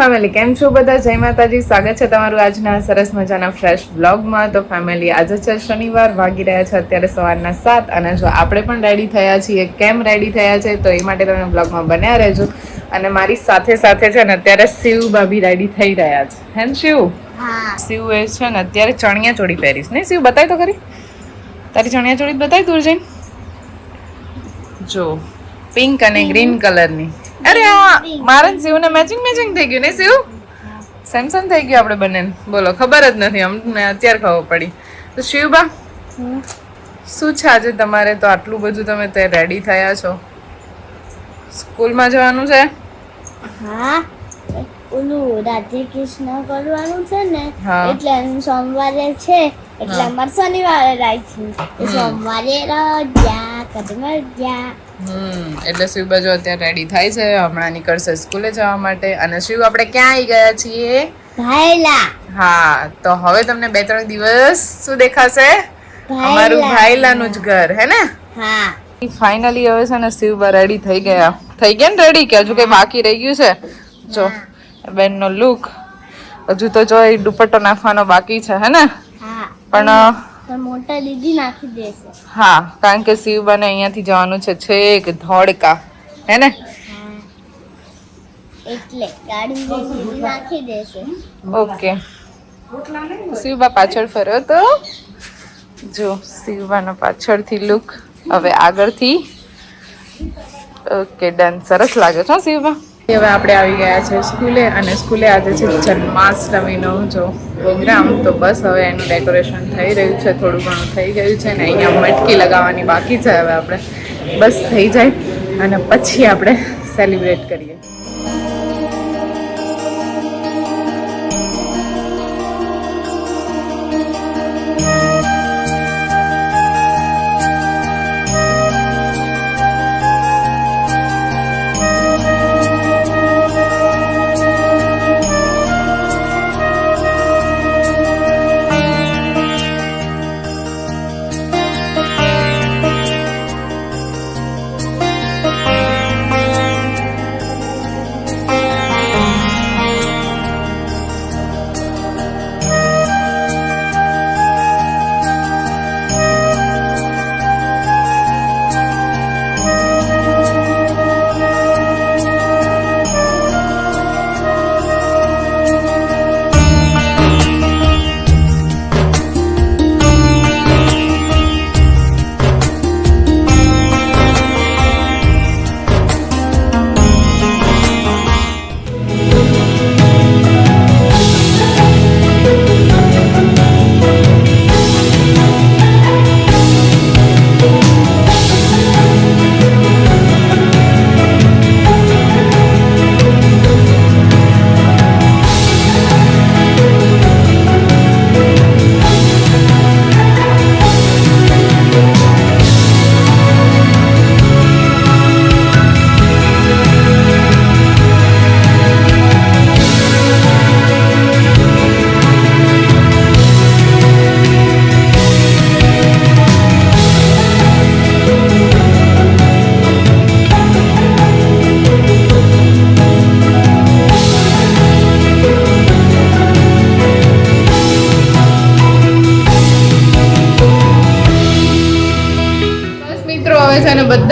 Family કેમ છો બધા? જય માતાજી. સ્વાગત છે તમારું આજના સરસ મજાના ફ્રેશ વ્લોગમાં. તો ફેમિલી આજે છે શનિવાર વાગી રહ્યા છે અત્યારે સવારના સાત અને જો આપણે પણ રેડી થયા છીએ કેમ રેડી થયા છે તો એ માટે તમે બ્લોગમાં બન્યા રહેજો. અને મારી સાથે સાથે છે ને અત્યારે શિવ ભાભી રેડી થઈ રહ્યા છે. હે ને શિવ? હા. શિવ એ છે ને અત્યારે ચણિયા ચોળી પહેરીશ. ને શિવ બતાવી તો ખરી. તારી ચણિયા ચોળી બતાવી દૂર જઈને? જો પિંક અને ગ્રીન કલરની. અરે આ મારા શિવને મેચિંગ મેચિંગ થઈ ગયું ને શિવ? સેમસંગ થઈ ગયું આપણે બંને બોલો ખબર જ નથી. અમને અત્યારે ખબર પડી. તો શિવબા શું છે આજે તમારે? તો આટલું બધું તમે તે રેડી થયા છો. સ્કૂલમાં જવાનું છે? હા. ઓલું રાધે કૃષ્ણ કરવાનું છે ને એટલે સોમવારે છે. એટલે અમારે શનિવારે રાખ્યું. સોમવારે રજા કદ મજા હમ એટલે શિવ બાજુ અત્યારે રેડી થાય છે. હમણાં નીકળશે સ્કૂલે જવા માટે. અને શિવ આપણે ક્યાં આવી ગયા છીએ? ભાઈલા હા તો હવે તમને બે ત્રણ દિવસ શું દેખાશે? અમારું ભાઈલાનું જ ઘર હે ને? હા. ફાઇનલી હવે છે ને શિવ રેડી થઈ ગયા. થઈ ગયા ને રેડી કે હજુ કઈ બાકી રહી ગયું છે? જો બેનનો લુક હજુ તો જો એ દુપટ્ટો નાખવાનો બાકી છે હે ને? પણ મોટા દીદી નાખી દેશે. હા કારણ કે શિવબાને અહીંયાથી જવાનું છે છેક ધોળકા. હે ને? એટલે ગાડી દીદી નાખી દેશે. ઓકે. શિવબા પાછળ ફર્યો તો. જો શિવબાનો પાછળથી લુક. હવે આગળથી. Okay done. સરસ લાગે છે હો શિવબા? હવે આપણે આવી ગયા છે સ્કૂલે અને સ્કૂલે આજે છે જન્માષ્ટમીનો જો પ્રોગ્રામ, તો બસ હવે એનું ડેકોરેશન થઈ રહ્યું છે, થોડું ઘણું થઈ ગયું છે ને અહીંયા મટકી લગાવવાની બાકી છે હવે આપણે. બસ થઈ જાય અને પછી આપણે સેલિબ્રેટ કરીએ.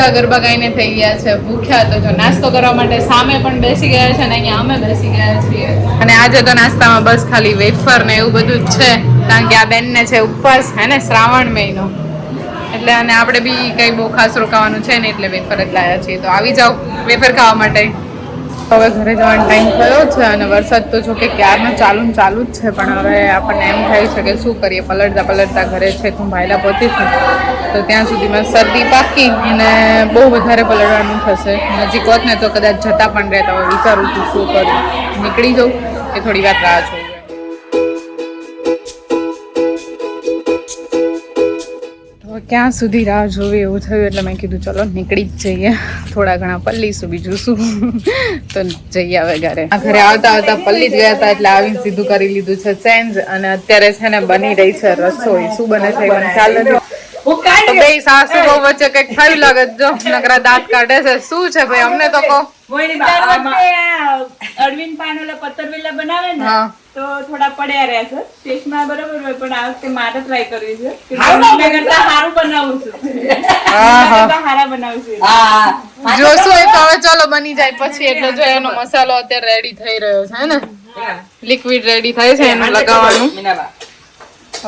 બધા ગરબા ગાઈને થઈ ગયા છે, ભૂખ્યા તો જો નાસ્તો કરવા માટે સામે પણ બેસી ગયા છે અને અહીંયા અમે બેસી ગયા છીએ. અને આજે તો નાસ્તામાં બસ ખાલી વેફર ને એવું બધું જ છે, કારણ કે આ બેનને છે ઉપવાસ હે ને શ્રાવણ મહિનો. એટલે અને આપણે બી કંઈ બહુ ખાસ રોકાવાનું છે ને એટલે વેફર જ લાયા છીએ. તો આવી જાઓ, વેફર ખાવા માટે. હવે ઘરે જવાનો ટાઈમ થયો છે અને વરસાદ તો જો કે ક્યારનો ચાલુ ને ચાલુ જ છે, પણ હવે આપણને એમ થાય છે કે શું કરીએ? પલટતા પલટતા ઘરે છે હું ભાઈલા પહોંચીશું તો ત્યાં સુધીમાં શરદી પાકી અને બહુ વધારે પલટવાનું થશે. નજીક હોત ને તો કદાચ જતા પણ રહેતા હોય. વિચારું છું શું કરું. નીકળી જાઉં, એ થોડી વાત રાહ જોઉં. ક્યાં સુધી રાહ જોવી એવું થયું એટલે મેં કીધું ચલો નીકળી જ જઈએ. થોડા ઘણા પલ્લીશું બીજું શું તો જઈએ હવે ઘરે. આ ઘરે આવતા આવતા પલ્લી જ ગયા હતા એટલે આવી સીધું કરી લીધું છે ચેન્જ અને અત્યારે છે ને બની રહી છે રસોઈ. શું બને છે મને ખ્યાલ નથી. બે સાસુ બહુ વચ્ચે કંઈક થયું લાગે જો નકરા દાંત કાઢે છે. શું છે ભાઈ? અમને તો કહો. અરવિંદ બનાવે ને હા. તો થોડા પડ્યા રહ્યા છે. ટેસ્ટમાં બરોબર હોય પણ આ વખતે મારે ટ્રાય કરવી છે. કે કરતા સારું બનાવું છું. બનાવું. જોશું એ તો હવે ચાલો બની જાય. પછી એટલે જો એનો મસાલો અત્યારે રેડી થઈ રહ્યો છે ને? લિક્વિડ રેડી થાય છે એનું લગાવવાનું.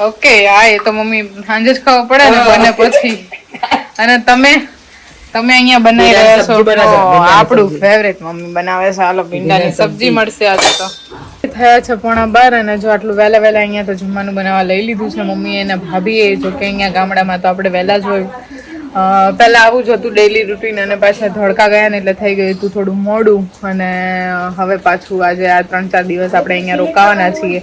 ઓકે હા એ તો મમ્મી સાંજે જ ખાવો પડે ને બને પછી. અને તમે? તમે અહીંયા બનાવી રહ્યા છો આપણું ફેવરેટ મમ્મી બનાવે છે. હાલો ભીંડાની ભીંડાની સબ્જી. મળશે આજે તો. થયા છે પોણા બાર અને જો આટલું વહેલા વહેલા અહીંયા તો જમવાનું બનાવવા લઈ લીધું છે મમ્મી અને ભાભીએ જો કે અહીંયા ગામડામાં તો આપણે વહેલા જ હોય પહેલા આવું જ હતું ડેઈલી રૂટીન અને પાછા ધડકા ગયા ને એટલે થઈ ગયું હતું થોડું મોડું. અને હવે પાછું આજે આ ત્રણ ચાર દિવસ આપણે અહીંયા રોકાવાના છીએ.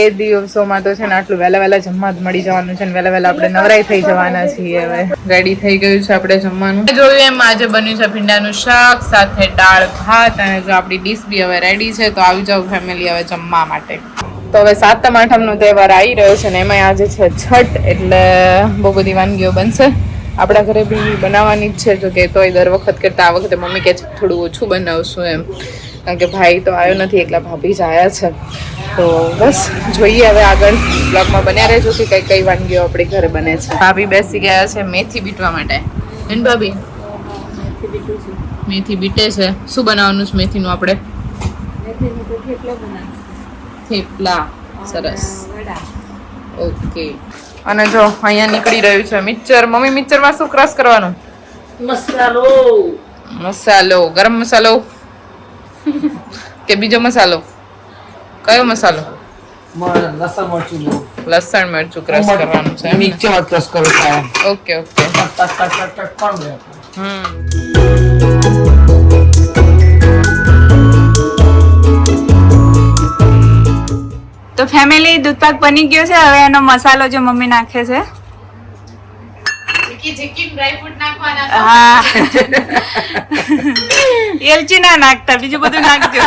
એ દિવસોમાં તો છે ને આટલું વહેલા વહેલા જમવા જ મળી જવાનું છે ને વહેલા વહેલા આપણે નવરાઈ થઈ જવાના છીએ હવે. રેડી થઈ ગયું છે આપણે જમવાનું. જોયું એમ આજે બન્યું છે ભીંડાનું શાક, સાથે દાળ, ભાત અને જો આપણી ડીશ બી હવે રેડી છે, તો આવી જાઉં ફેમિલી હવે જમવા માટે. તો હવે સાતમ આઠમનો તહેવાર આવી રહ્યો છે ને એમાં આજે છે છઠ એટલે બહુ બધી વાનગીઓ બનશે. આપણા ઘરે બી બનાવવાની જ છે જો કે તોય દર વખત કરતા આ વખતે મમ્મી કહે છે થોડું ઓછું બનાવશું એમ. કારણ કે ભાઈ તો આવ્યો નથી એકલા ભાભી જ આવ્યા છે. તો બસ જોઈએ હવે આગળ બ્લોગમાં બન્યા રહેજો કે કઈ કઈ વાનગીઓ આપણી ઘરે બને છે. ભાભી બેસી ગયા છે મેથી બીટવા માટે. એન ભાભી? મેથી બીટે છે. શું બનાવવાનું છે મેથીનું આપણે? થેપલા સરસ. ઓકે. અને જો અહીંયા નીકળી રહ્યું છે મિક્સર મમ્મી મિક્સરમાં શું ક્રશ કરવાનું મસાલો મસાલો ગરમ મસાલો કે બીજો મસાલો કયો મસાલો લસણ મરચું લસણ મરચું ક્રશ કરવાનું છે ક્રશ મિક્સરમાં crush કરવું ઓકે ઓકે? હમ ફેમિલી દૂધપાક બની ગયો છે હવે એનો મસાલો જો મમ્મી નાખે છે. હા. એલચી ના નાખતા બીજું બધું નાખજો.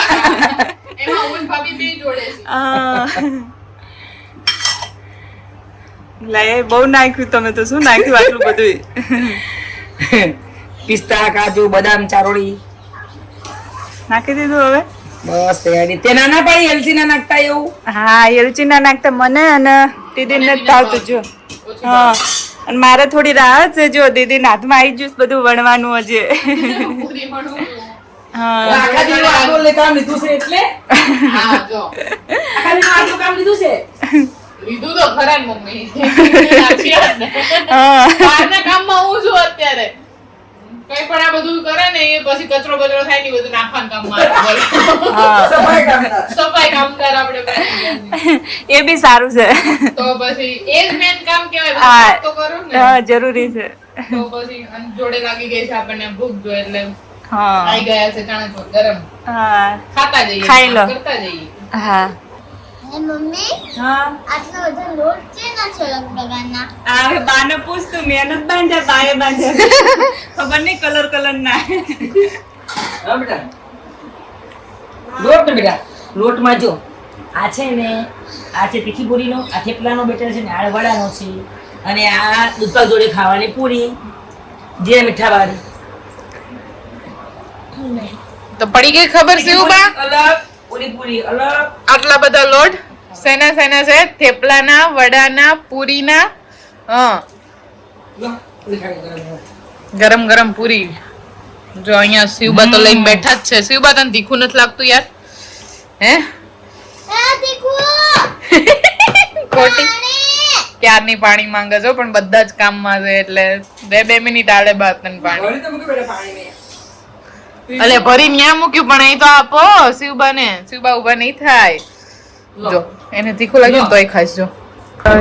લે બહુ નાખ્યું તમે તો શું નાખ્યું આટલું બધું પિસ્તા કાજુ બદામ ચારોળી. નાખી દીધું હવે? બસ તૈયારી તે નાના પાડી એલચી ના નાખતા એવું? હા એલચી ના નાખતા મને અને દીદીને જ ભાવતું જો. હા. અને મારે થોડી રાહ છે જો દીદીના હાથમાં આવી જ્યુસ બધું વણવાનું હજે. હા. આખા દિવસ આટલું લે કામ લીધું છે એટલે? આખા દિવસ આટલું કામ લીધું છે? લીધું તો ખરા મમ્મી. કામમાં હું છું અત્યારે. કઈ પણ આ બધું કરે ને એ પછી કચરો બચરો થાય ને બધું નાખવાનું કામમાં આવે. સફાઈ કામદાર. સફાઈ કામદાર આપણે એ બી સારું છે. તો પછી એ જ મેન કામ કહેવાય. કામ તો કરું ને. હા જરૂરી છે. તો પછી જોડે લાગી ગઈ છે આપણને ભૂખ જો એટલે હા. આવી ગયા છે ચણા ગરમ. હા. ખાતા જઈએ ખાઈ લો. કરતા જઈએ. હા. હે મમ્મી હા. આટલો બધો લોટ છે ના છોલક બગાડના આ હવે બાને પૂછ તું મહેનત બાંધ્યા બાએ બાંધ્યા. ખબર નહીં કલર કલર ના. હા બેટા. લોટ બેટા લોટમાં જો આ છે ને આ છે તીખી પૂરીનો આ થેપલાનો બેટર છે ને આ વડાનો છે. અને આ દૂધપાક જોડે ખાવાની પૂરી. જે મીઠા વાળી. તો પડી ગઈ ખબર શિવબા અલગ. પૂરી પૂરી અલગ. આટલા બધા લોટ? સેના સેના છે થેપલાના વડાના પૂરીના હા. લો, પૂરી ખાઈ ગરમ. ગરમ. પૂરી. જો અહીંયા શિવબા તો લઈને બેઠા જ છે. શિવબા તને તીખું નથી લાગતું યાર? હે? ખોટી. ક્યારની પાણી માંગે છો પણ બધા જ કામમાં છે એટલે બે બે મિનિટ આડે બાદ તને પાણી. તો. અલે ભરી ન્યા મૂક્યું પણ અહીં તો આપો શિવબા ને શિવબા ઊભા નહીં થાય. જો એને તીખું લાગ્યું તોય ખાસ જો.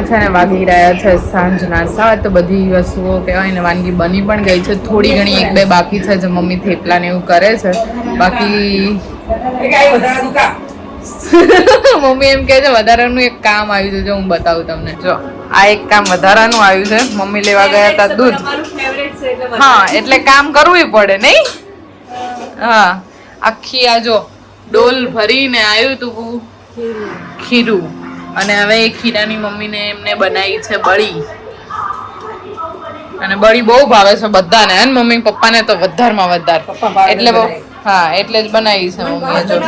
છે ને વાગી રહ્યા છે સાંજના સાત બધી વસ્તુઓ કહેવાય ને વાનગી બની પણ ગઈ છે. થોડી ઘણી એક બે બાકી છે જે મમ્મી થેપલા ને એવું કરે છે. બાકી. મમ્મી એમ કહે છે વધારાનું એક કામ આવ્યું છે જો હું બતાવું તમને. જો આ એક કામ વધારાનું આવ્યું છે. મમ્મી લેવા ગયા હતા દૂધ. એટલે હા એટલે કામ કરવું પડે નહીં? હા આખી આ જો ડોલ ભરીને આવ્યું તું ખીરું. અને હવે એ ખીરાની મમ્મીને એમને બનાવી છે બળી. અને બળી બહુ ભાવે છે બધાને. હે મમ્મી પપ્પાને તો વધારમાં વધારે. એટલે બહુ હા એટલે જ બનાવી છે મમ્મી જો.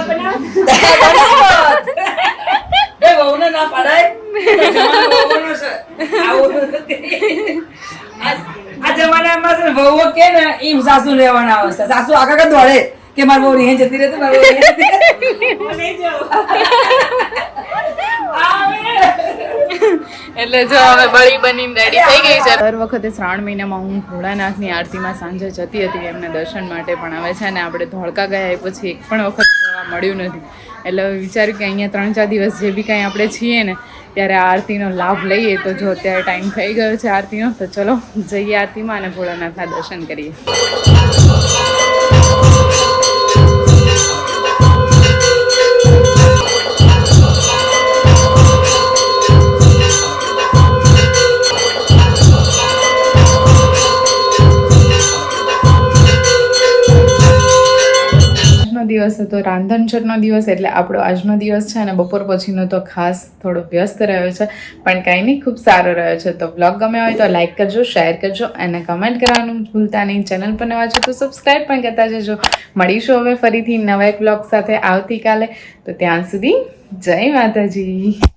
ના પાડાય. આ જમાનામાં છે વહુઓ કે ને એમ સાસુ લેવાના આવે છે. સાસુ આગળ આગળ દોડે કે માર બહુ રીહે જતી રહે તો મારી જતી રહે. એટલે જો હવે બળી બનીને રેડી થઈ ગઈ છે. દર વખતે શ્રાવણ મહિનામાં હું ભોળાનાથની આરતીમાં સાંજે જતી હતી એમને દર્શન માટે પણ હવે છે ને આપણે ધોળકા ગયા એ પછી એક પણ વખત જોવા મળ્યું નથી. એટલે હવે વિચાર્યું કે અહીંયા ત્રણ ચાર દિવસ જે બી કાંઈ આપણે છીએ ને ત્યારે આ આરતીનો લાભ લઈએ તો જો અત્યારે ટાઈમ થઈ ગયો છે આરતીનો, તો ચલો જઈએ આરતીમાં અને ભોળાનાથના દર્શન કરીએ. દિવસ હતો રાંધણછટનો દિવસ એટલે આપણો આજનો દિવસ છે અને બપોર પછીનો તો ખાસ થોડો વ્યસ્ત રહ્યો છે, પણ કાંઈ નહીં, ખૂબ સારો રહ્યો છે. તો બ્લોગ ગમે હોય તો લાઈક કરજો શેર કરજો અને કમેન્ટ કરવાનું ભૂલતા નહીં. ચેનલ પર નવા છો તો સબસ્ક્રાઈબ પણ કરતા જજો. મળીશું હવે ફરીથી નવા એક બ્લોગ સાથે આવતીકાલે. તો ત્યાં સુધી જય માતાજી.